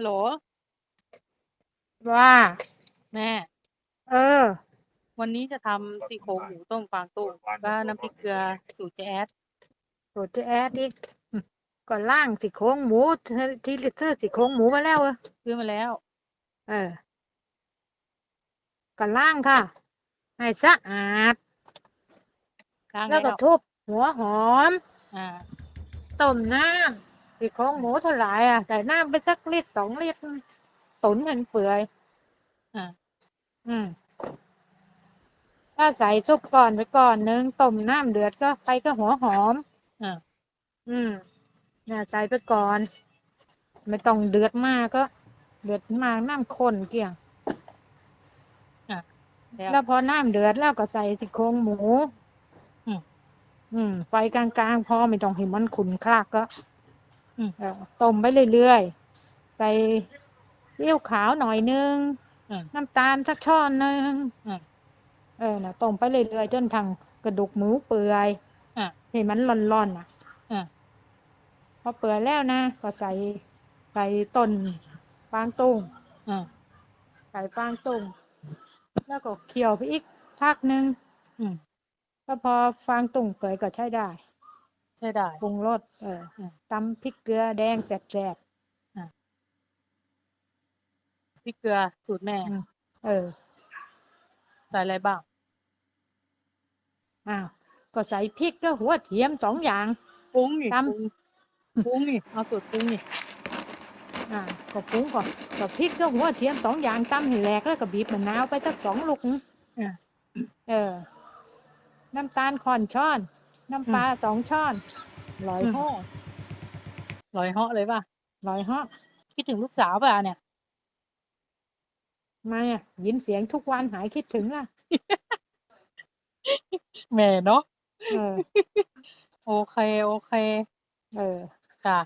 ฮัลโหล ว่า แม่ เออ วันนี้จะทำซี่โครงหมูต้มฟางตุ้งก็น้ำพริกเกลือสูตรเจแอดสูตรเจะแอดอีกอืมก่อนล่างสิโครงหมูเธอที่เธอสิโครงหมูมาแล้วเออซื้อมาแล้ว เออก่อนล่างค่ะ ให้สะอาดล้างแล้วแล้ก็วทุบหัวหอม อ่าต้มน้ำ สิโครงหมูเท่าไหร่อะใส่น้ำไปสักลิตรสองลิตรตุ๋นให้มันเปื่อยอ่าอืมถ้าใส่ซุปก่อนไปก่อนนึงต้มน้ำเดือดก็ไปก็หัวหอมอ่าอืมเนี่ยใส่ไปก่อน ไม่ต้องเดือดมากก็ เดือดมากน้ำข้นเกี่ยงแล้วพอน้ำเดือดแล้วก็ใส่ซี่โครงหมู อืมอืมไฟกลางๆพอไม่ต้องให้มันขุ่นคลักก็ ต้มไปเรื่อยๆ ใส่เปรี้ยวขาวหน่อยนึงอืมน้ำตาลสักช้อนนึงอืมเออนะต้มไปเรื่อยๆ จนทางกระดูกหมูเปื่อยอ่าให้มันร่อนๆอะอ่าพอเปื่อยแล้วนะ ก็ใส่ใส่ต้นฟางตุ้งอ่าใส่ฟางตุ้งแล้วก็เคี่ยวไปอีกพักหนึ่งอืมแล้วพอฟางตุ้งเปื่อยก็ใช้ได้ ใช่ได้ ปรุงรสเอออืมตำพริกเกลือแดงแสบพริกเกลือสูตรแม่ๆอืมเออ ใส่อะไรบ้าง อ้าวก็ใส่พริกก็หัวเทียมสองอย่าง ปรุงนี่ตำ ปรุงปรุงนี่เอาสูตรปรุงนี่อ่าก็ปรุงก่อนก็พริกก็หัวเทียมสองอย่างตำให้แหลกแล้วก็บีบมะนาวไปสักสองลูกนึงอ่าเออ น้ำตาลคอนช้อน น้ำปลาสองช้อนลอยห่อลอยเหาะเลยป่ะลอยห่อคิดถึงลูกสาวป่ะเนี่ยมาอะยินเสียงทุกวันหายคิดถึงล่ะแม่เนาะเออโอเค โอเค เออจ้ะ